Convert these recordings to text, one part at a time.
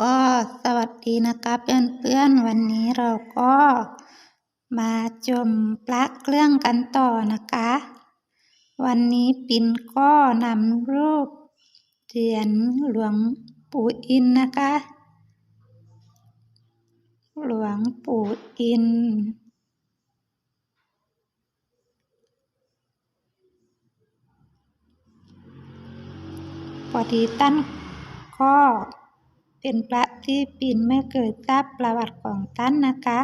ก็สวัสดีนะคะเพื่อนๆวันนี้เราก็มาชมพระเครื่องกันต่อนะคะ วันนี้ปิ่นก็นำรูปเหรียญหลวงปู่อินนะคะ หลวงปู่อินพอดีตั้นก็ เป็นพระที่ปินไม่เคยทราบประวัติของท่านนะคะ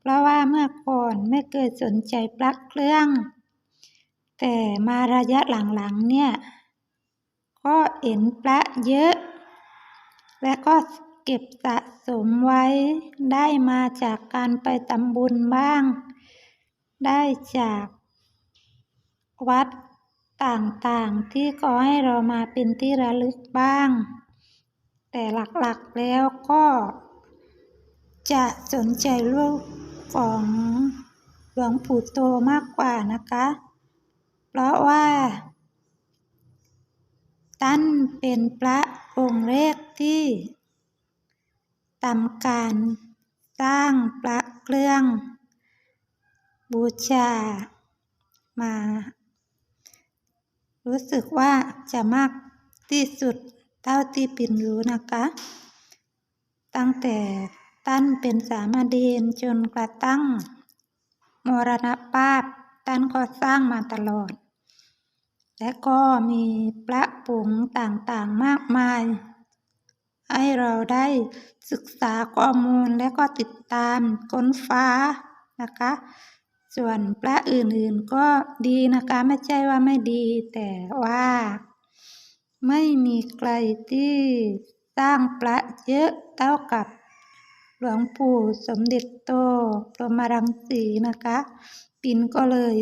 เพราะว่าเมื่อก่อนไม่เคยสนใจพระเครื่อง แต่มาระยะหลังๆเนี่ยก็เห็นพระเยอะ และก็เก็บสะสมไว้ได้มาจากการไปทำบุญบ้าง ได้จากวัดต่างๆที่ขอให้เรามาเป็นที่ระลึกบ้าง แต่หลักๆแล้วก็จะสนใจรูปของหลวงปู่โตมากกว่านะคะ เพราะว่าท่านเป็นพระองค์แรกที่ทำการสร้างพระเครื่อง บูชามา รู้สึกว่าจะมากที่สุด เท่าที่ปิ่นรู้นะคะ ตั้งแต่ตั้นเป็นสามเณรจนกระทั่งมรณภาพตั้นก็สร้างมาตลอด และก็มีพระผงต่างๆมากมาย ให้เราได้ศึกษาข้อมูลและก็ติดตามค้นฟ้านะคะ ส่วนพระอื่นๆก็ดีนะคะ ไม่ใช่ว่าไม่ดีแต่ว่า ไม่มีใครที่สร้างพระเยอะเท่ากับหลวงปู่สมเด็จโตพรหมรังสีนะคะ ปินก็เลย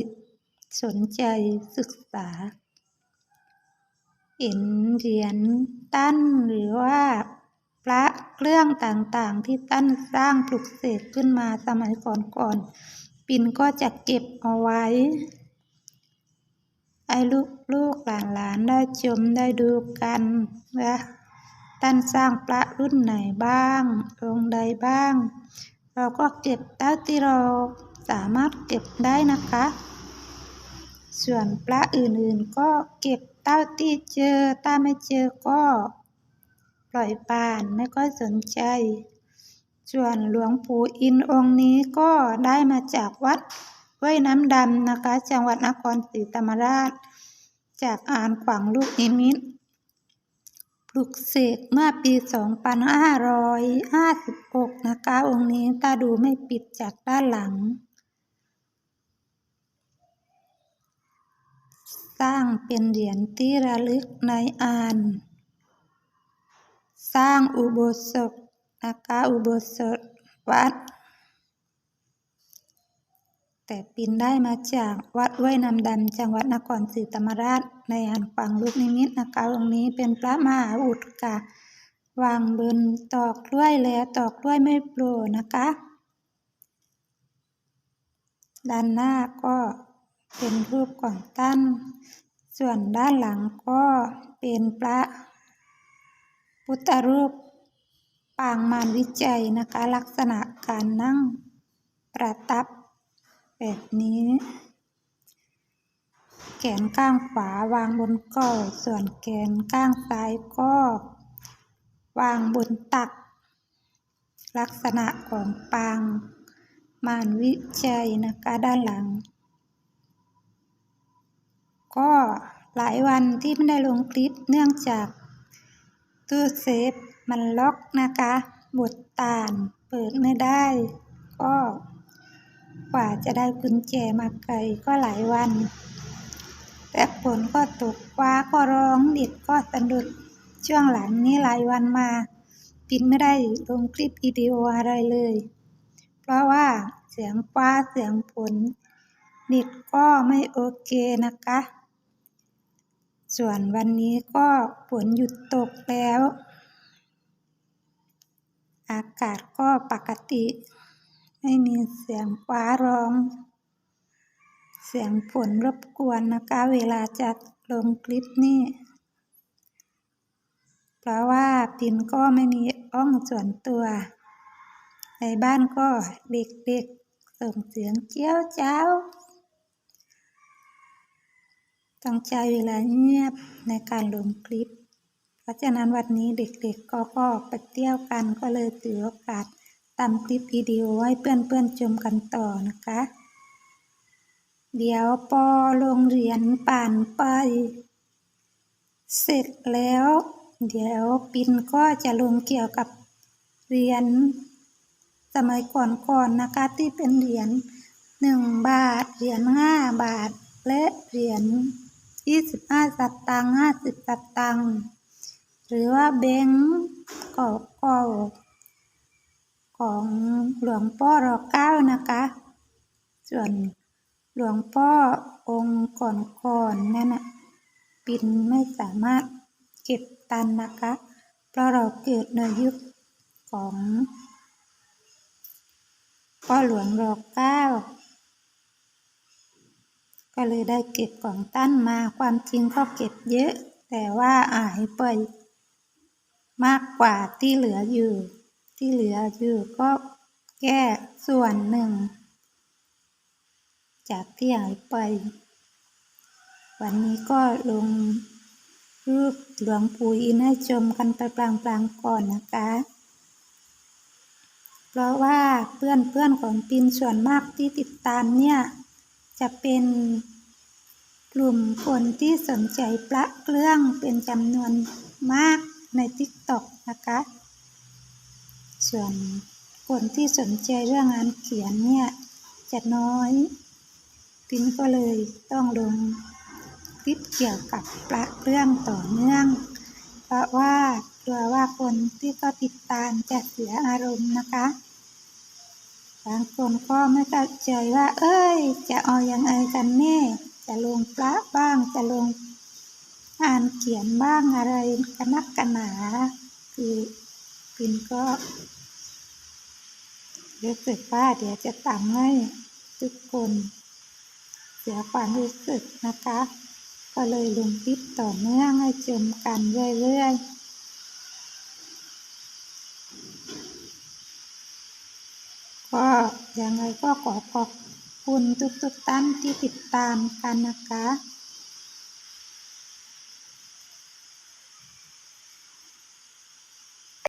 สนใจศึกษา เห็นเหรียญตั้นหรือว่าพระเครื่องต่างๆ ที่ตั้นสร้างปลุกเสกขึ้นมาสมัยก่อนๆปินก็จะเก็บเอาไว้ ให้ลูกๆหลานๆได้ชมได้ดูกันว่าท่านสร้างพระรุ่นไหนบ้างองค์ใดบ้าง เราก็เก็บเท่าที่เราสามารถเก็บได้นะคะ ส่วนพระอื่นๆก็เก็บเท่าที่เจอถ้าไม่เจอก็ปล่อยผ่านไม่ค่อยสนใจ ส่วนหลวงปู่อินองค์นี้ก็ได้มาจากวัด ห้วยน้ำดำนะคะ จังหวัดนครศรีธรรมราช จากอ่านขวางลูกนิมิตปลุกเสกเมื่อปี 2556 นะคะ องค์นี้ถ้าดูไม่ปิดจากด้านหลัง สร้างเป็นเหรียญที่ระลึกในอาน สร้างอุโบสถนะคะอุโบสถวัด แต่ปินได้มาจากวัดห้วยน้ำดำจังหวัดนครศรีธรรมราช ในอันฝังลูกนิมิตนะคะองค์นี้เป็นพระมหาอุดค่ะวางบนตอกกล้วยแล้วตอกกล้วยไม่โปรนะคะ ด้านหน้าก็เป็นรูปของท่าน ส่วนด้านหลังก็เป็นพระพุทธรูปปางมารวิจัยนะคะ ลักษณะการนั่งประทับ แบบนี้แขนข้างขวาวางบนเก้าส่วนแขนข้างซ้ายก็ วางบนตัก ลักษณะของปางมารวิจัยนะคะด้านหลัง ก็หลายวันที่ไม่ได้ลงคลิปเนื่องจากตู้เซฟมันล็อกนะคะบดตานเปิดไม่ได้ ก็ กว่าจะได้กุญแจมาไกลก็หลายวัน แต่ฝนก็ตกฟ้าก็ร้องดิดก็สะดุดช่วงหลังนี้หลายวันมาปิดไม่ได้ลงคลิปวิดีโออะไรเลย เพราะว่าเสียงฟ้าเสียงฝนนิดก็ไม่โอเคนะคะ ส่วนวันนี้ก็ฝนหยุดตกแล้ว อากาศก็ปกติ ไม่มีเสียงฟ้าร้อง เสียงฝนรบกวนนะคะ เวลาจะลงคลิปนี้เพราะว่าปินก็ไม่มีอ้องส่วนตัว ในบ้านก็เด็กๆส่งเสียงเจี้ยวเจ้าต้องใช้เวลาเงียบในการลงคลิป เพราะฉะนั้นวันนี้เด็กๆก็ก็ไปเที่ยวกันก็เลยถือโอกาส ทำคลิปวิดีโอให้เพื่อนๆชมกันต่อนะคะ เดี๋ยวปอโรงเรียนป่านไป เสร็จแล้ว เดี๋ยวปินก็จะลงเกี่ยวกับเหรียญสมัยก่อนๆนนะคะที่เป็นเหรียญหนึ่งบาท เหรียญห้าบาท และเหรียญยี่สิบห้าสตางค์ห้าสิบสตางค์หรือว่าแบงก์เก่าๆ ของหลวงพ่อรอเก้านะคะ ส่วนหลวงพ่อองค์ก่อนๆนั่นน่ะปินไม่สามารถเก็บตันนะคะ เพราะเราเกิดในยุคของพ่อหลวงรอเก้าก็เลยได้เก็บของตั้นมาความจริงก็เก็บเยอะ แต่ว่าหายไปมากกว่าที่เหลืออยู่ ที่เหลืออยู่ก็แค่ส่วนหนึ่ง จากที่หายไป วันนี้ก็ลงรูปหลวงปู่อินให้ชมกันไปปลางๆก่อนนะคะ เพราะว่าเพื่อนเพื่อนของปินส่วนมากที่ติดตามเนี่ย จะเป็นกลุ่มคนที่สนใจพระเครื่องเป็นจำนวนมากในทิกตอกนะคะ ส่วนคนที่สนใจเรื่องงานเขียนเนี่ยจะน้อยปินก็เลยต้องลงคลิปเกี่ยวกับพระเครื่องต่อเนื่อง เพราะว่ากลัวว่าคนที่ก็ติดตามจะเสียอารมณ์นะคะบางคนก็ไม่เข้าใจว่า เอ้ย จะเอายังไงกันแน่ จะลงพระบ้าง จะลงอ่านเขียนบ้างอะไรกันนักกันหนา คือ ปินก็รู้สึกว่าเดี๋ยวจะตามให้ทุกคนเสียความรู้สึกนะคะ ก็เลยลงคลิปต่อเนื่องให้ชมกันเรื่อยๆก็ยังไงก็ขอขอบคุณทุกๆท่านที่ติดตามกันนะคะ